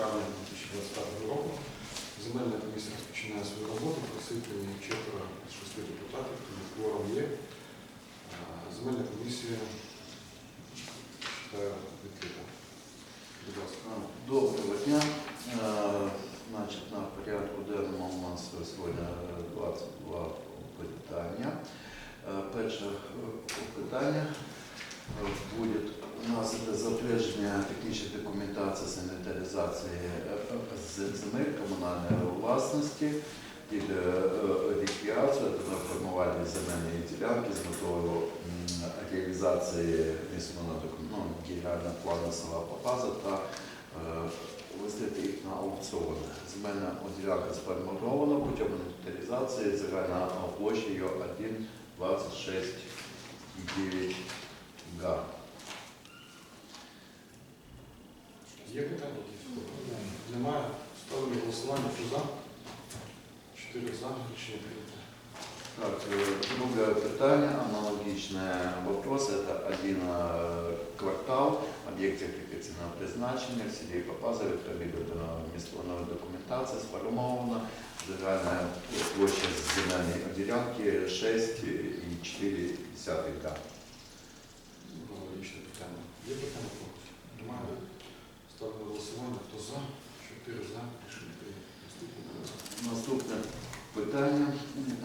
травня 2025 року. Земельна комісія розпочинає свою роботу. Присутні четверо з шести депутатів, тому кворум є. Земельна комісія відкрита. Будь ласка. Доброго дня. Значить, на порядку денному у нас сьогодні 22 питання. Перше е, питання е, буде у нас затвердження технічної документації з земель комунальної власності під е, е, та формування земельної ділянки з метою реалізації місцевого ну, генерального плану села Попаза та е, виставити їх на аукціон. Земельна ділянка сформована путем інвентаризації загальна площею 1,26,9 га. Є питання якісь? Немає. Ставлю на голосування. Хто за? Чотири за. Рішення прийнято. Так, э, другое питание, аналогичный вопрос. Это один э, квартал, объект рекреационного призначения в селе Попазове, відповідно до місцевої документації сформована. Загальна площа земельної ділянки 6,4 га. Хто за? Чотири за. Рішення прийнято. Наступне. Питання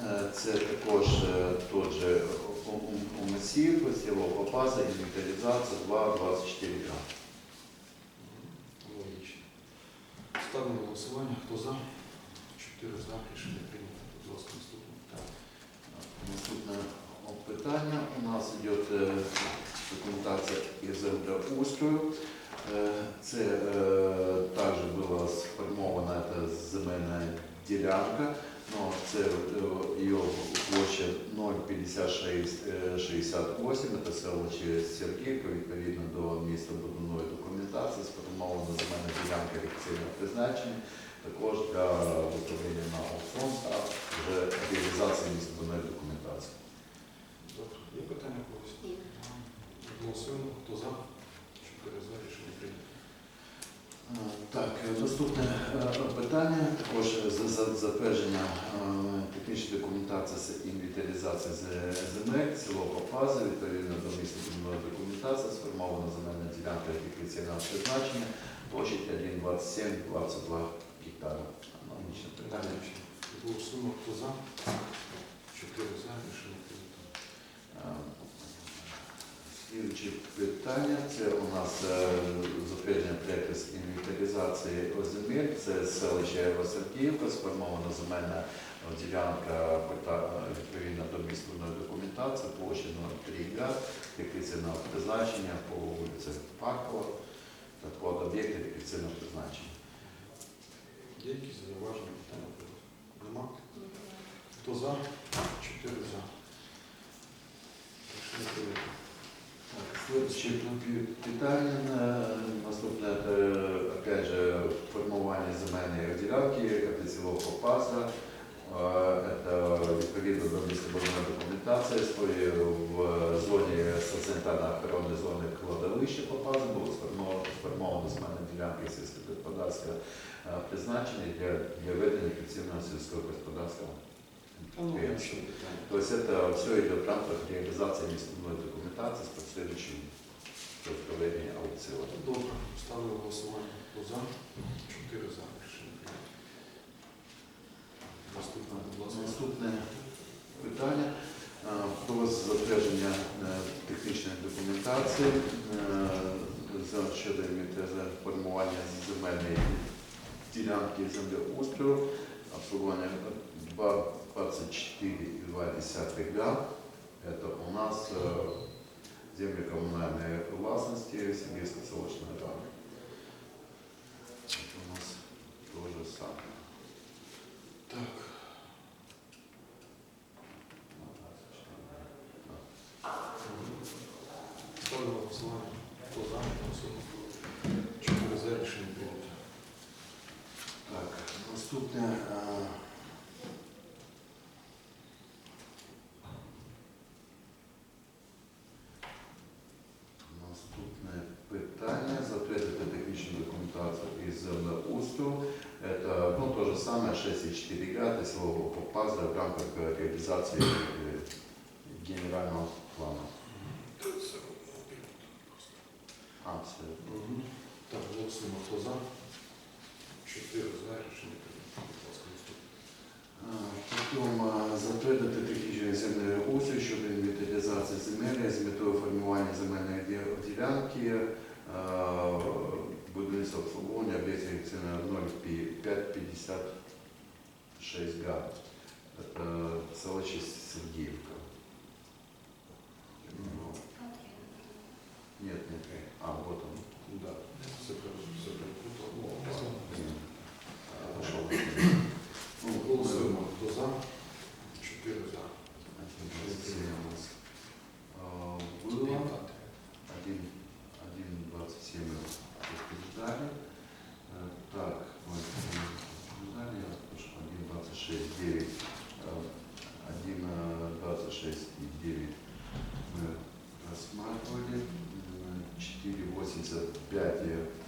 е, це також е, тот же УМСІВ, село Попаза, інвентаризація 2,24 га. Аналогічно. Ставлю на голосування. Хто за? Чотири за. Рішення прийнято. Будь ласка, наступне питання. Наступне питання у нас йде е, документація із землеустрою. Е, Це е, також була сформована та земельна ділянка, но це е, її площа 05668, це село через Сергійка, відповідно до міста будівної документації, сформована земельна ділянка рекційного призначення, також для виставлення на аукціон та вже реалізації містобудівної документації. Добре. Є питання когось? Голосуємо. Хто за? Чотири за. Е, Так, е, наступне е, питання також за- за затвердження технічної документації з інвентаризації земель, село Попази, відповідно до містобудівної документації, сформована земельна ділянка рекреаційного призначення, площадь 1,27-22 гектара. Аналогічне питання. Питання. Голосуємо. Хто за? Чотири за. Рішення прийнято. Е, питання це у нас е, затвердження проєкту з інвентаризації земель. Це селище Васильківка, сформована земельна ділянка відповідно до містобудівної документації, площа 03 га, рекреаційного призначення по вулиці Паркова та по об'єкті рекреаційного призначення. Є якісь зауваження, питання? Нема? Хто за? Чотири за. Следующее питання е, наступне це, опять же, формування земельної ділянки, село Попаса. Це відповідно до містобудівної документації своєї в зоні санітарно-охоронної зони кладовища Попаса було сформовано земельна ділянка сільськогосподарського е, призначення для, для ведення ефективного сільського господарства. То есть это все идет в рамках реализации містобудівної документації з последующим проведення аукціону. Добре. Ставлю голосування. Хто за? Чотири за. Наступне, будь ласка. Наступне питання е, про затвердження е, технічної документації е, щодо формування земельної ділянки землеустрою, обслуговування 24,2 га. Это у нас землі комунальної власності, Сибірська селищна рада. У нас тоже самое Так. Ставлю на голосування. За? Чотири за. Так, наступная 6,4 свого показу в рамках э, реалізації э, генерального плану. А, все. Так, голосуємо хто за. Чотири за рішення Потім затвердити технічний земельний устрій щодо інвентаризації земель з метою формування земельної ділянки, будівництва обслуговування об'єктів 0,550 6Г, Салачі Сергіївка. 185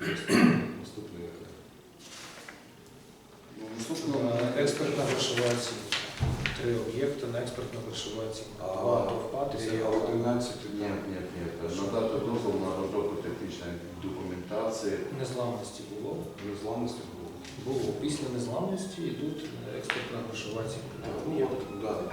Наступне. Наступний яке? Ну, Експертна грошова оцінка. Три об'єкти на експертну грошову оцінку. Два ТОВПА, Це три АО. 11 Нет, нет, нет. Надати дозвол на розробку технічної документації. Незламності було. незламності було. Було. Після незламності йдуть експертна грошова оцінка. От, да, так,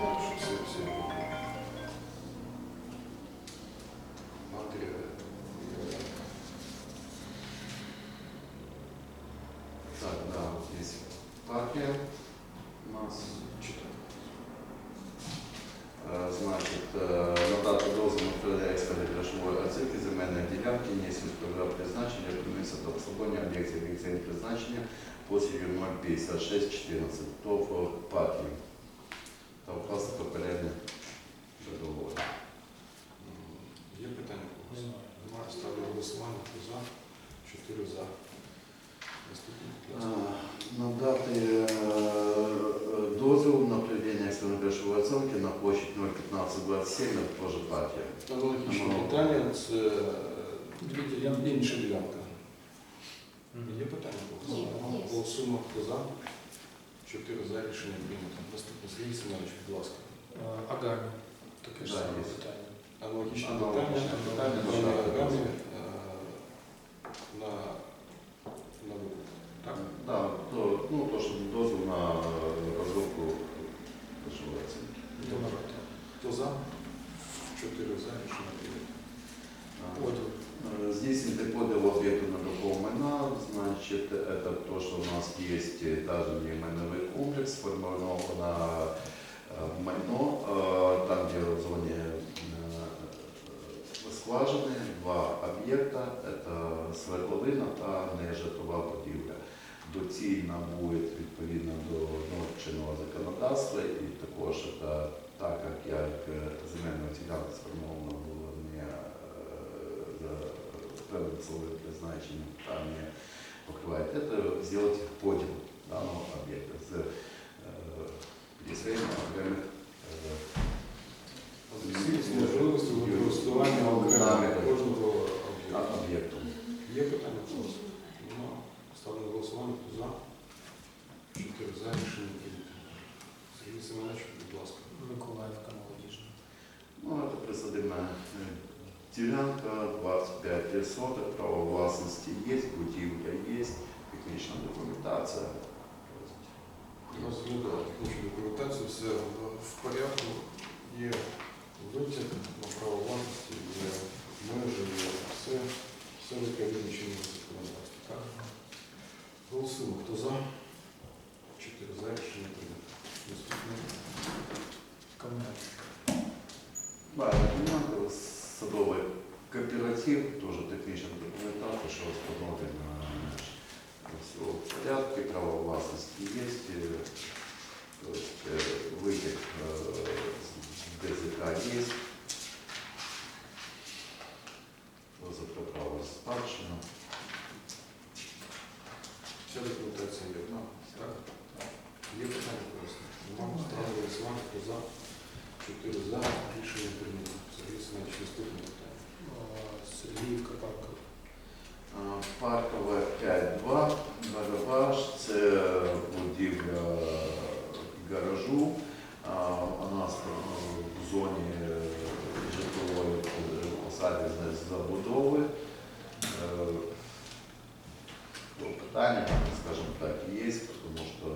партия у нас. Читати. Е, Значить, е, надати дозвол на експертної грошової оцінки земельної ділянки несільського призначення, приміса та обслуговування об'єктів об'єктивного призначення площею 05614 ТОВ партії та укласти попереднє договори. М, Є питання? Немає. Ставлю голосування. Хто за? Чотири за. Наступний. будь Е, ласка. Надати е, дозвіл на проведення екстреної грошової на площі 01527, це теж партія. Аналогічне питання. Це Дві ділянки. інша ділянка. Є питання? є. Голосуємо. Хто за? Чотири за. Рішення прийнято. Наступний Сергій Семенович, будь ласка. Е, Агані. Таке ж саме питання. Аналогічне Аналогічне питання. питання, Про. Агамі, нас есть этажный майновый комплекс, сформировано на э, майно, э, там, где в зоне э, скважины, два об'єкта, это свердловина та нежитлова будівля. Доцільно буде відповідно до норм чинного законодавства і також это, так як як е, земельна ділянка сформована була не е, за певним ціловим призначенням, та не это сделать зробити данного объекта с перестроением е, присвоєнням окремих е, З можливістю використання окремо кожного а- об'єкту. об'єкту. Є питання у вас? Нема. Ставлю на голосування. Хто за? Чотири за. Рішення прийнято. Сергій Семенович, будь ласка. Миколаївка молодіжна. Ну, это присадибная э, делянка, 25 соток, право власности есть, будівля есть, технічна документація. Розглядали технічну документацію, все в- порядку. Є витяг на право власності, є межі, є все, все відповідно чинного законодавства. Голосуємо. За? Хто за, чотири за, рішення прийнято. Сергій Семенович, наступне питання. Сергіївка Паркова. А, Паркова 5.2, гараж, це будівля гаражу. У нас ну, в зоні е, житлової е, забудови. Е, Питання, скажімо так, є, тому що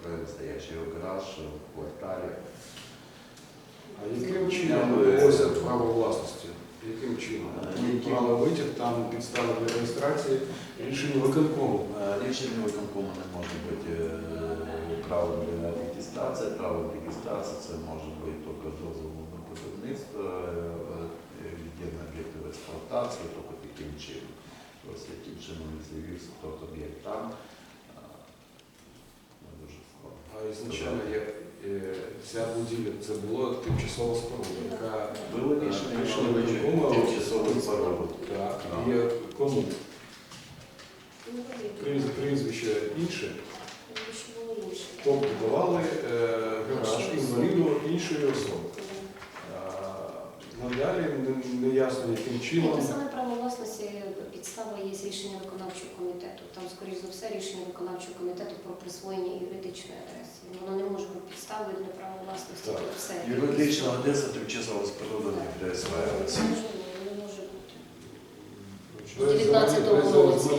окремо стоячий гараж в кварталі. А яким чином вивозиться право власності? Яким чином? Яким? Право витяг, там підстави для реєстрації, рішення виконкому. Е, Рішення виконкому не може бути е, право для реєстрації. Право реєстрації це може бути тільки дозвіл на будівництво, е, е, об'єкти в експлуатації, тільки таким чином. Ось яким чином не з'явився тот об'єкт там. е, не дуже складно. А ізначально як е, ця будівля це була тимчасова споруда, яка Було рішення про виконкому тимчасову споруду. Так, є кому? Пріз- Прізвище інше. Тобто давали е, гараж інваліду іншої особи. Надалі не- неясно яким Ну, чином. Те саме право власності, підстава є рішення виконавчого комітету. Там, скоріш за все, рішення виконавчого комітету про присвоєння юридичної адреси. Воно не може бути підставою для права власності. Так. Тут все. Юридична адреса тимчасово споруда не присваюється. Не може, бути. 19-му без році.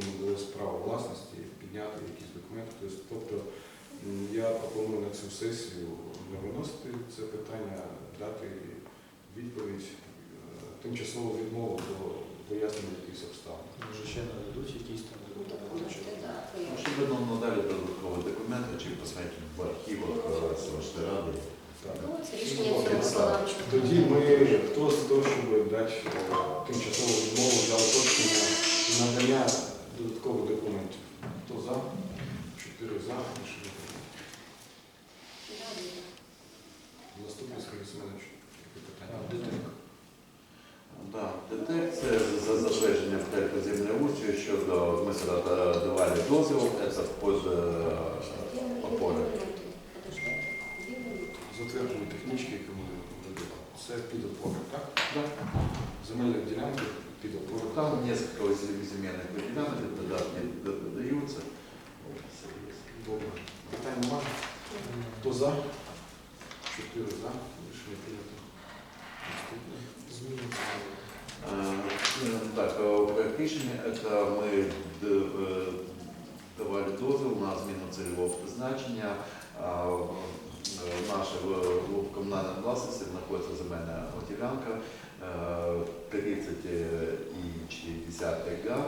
Чином надалось право власності, підняти якісь документи. Тобто, Тобто я пропоную на цю сесію не виносити це питання, дати відповідь, е, тимчасову відмову до пояснення якихось обставин. Може ще нададуть якісь там Ну, можете, да, Ну, нам надали додаткові документи, чи посмотрети в архівах е, ради. Ну. Тоді ми хто з того, щоб дати е, тимчасову відмову для уточнення і надання додаткових документів. Хто за? Чотири за. Рішення. Наступний Сергій Семенович. ДТЕК. Да, ДТЕК це за затвердження проекту землеустрою щодо ми сюди давали дозвіл, це под е, опори. Затверджені технічки, які ми робили. Це під опори, так? Так. Під опори. Там несколько земельних ділянок, додатки є. Добре. Питань немає? Хто за? Чотири за. Рішення прийнято. Е, Так, е, проект рішення це ми е, давали дозвіл на зміну цільового призначення. Е, в комунальній власності знаходиться земельна ділянка е, 30 і 40 га.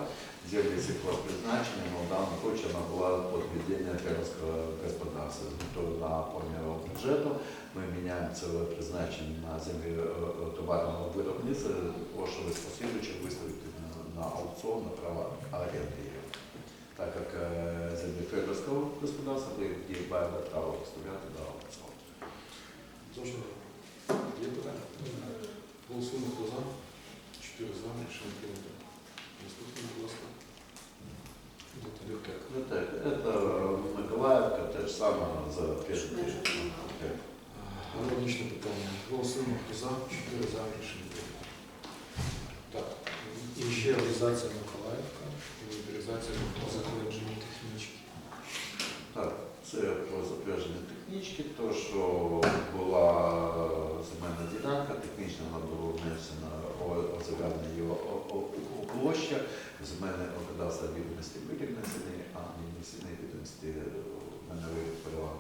Землі сільхозпризначення, даному случае вона була під ведення фермерського господарства. З метою наповнення бюджету ми міняємо це призначення на землі е, е, товарного виробництва, того, щоб послідуючи виставити на, на аукціон на право оренди. Так як е, землі фермерського господарства ми її маємо право виставляти на аукціон. Зовсім добре. Є питання? Голосуємо, хто за? Чотири за. Рішення прийнято. Наступний, будь ласка. ДТЕК. Ну так, це Миколаївка, те ж саме за Щоб ми п'ять. вже не мали. Аналогічне питання. Голосуємо, хто за? Чотири за. Рішення прийнято. Так. І ще. Інвентаризація Миколаївка. Інвентаризація. Затверджені технічки. Так, це про затвердження технічки, то що була земельна ділянка, технічно вона була внесена озеленення його площа, земельне кадастр відомості вирівнесені, а відомості мене права.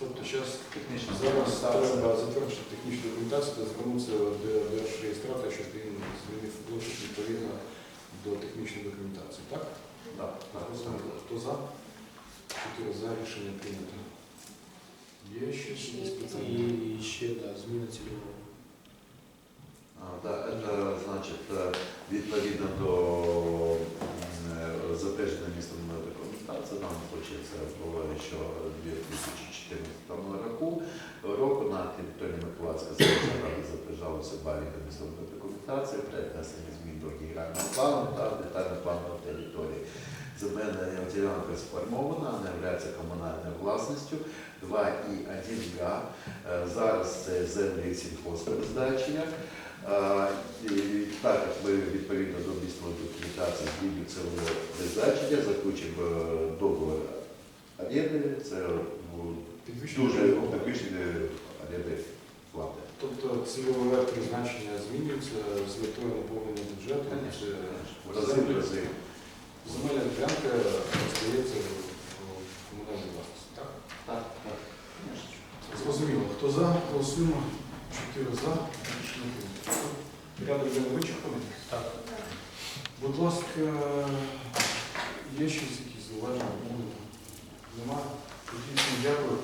Тобто зараз Технічна зараз треба затвердити технічну документацію та звернутися до держреєстратора, щоб він змінив площу відповідно до технічної документації. Так? Да, Так, так. Хто за? Чотири за рішення прийнято. Є ще якісь питання? І ще да, зміна цільового. А, Да, это значит э, відповідно до е, затвердженої містом документації, нам хочеться було в 2014 року, року на території Миколаївської селищної ради затверджалася баліка містобної документації, проект змін до генерального плану та детального плану території. Земельна ділянка сформована, вона є комунальною власністю 2,1 га. Е, Зараз це землі сільхозпризначення. І також ми відповідно до місцевої документації змінюємо ціле призначення, заключимо е, договор оренди, це ну, дуже підвищення оренди плати. Тобто цільове призначення змінюється з метою наповнення бюджету. Рази, в рази. Земельна ділянка остається в комунальній власності. Так? Так, так. Зрозуміло. Хто за? Голосуємо. Чотири за. Рішення я Ряда вичерпані? Так. Будь ласка, є щось якісь зауваження? Немає? Дякую.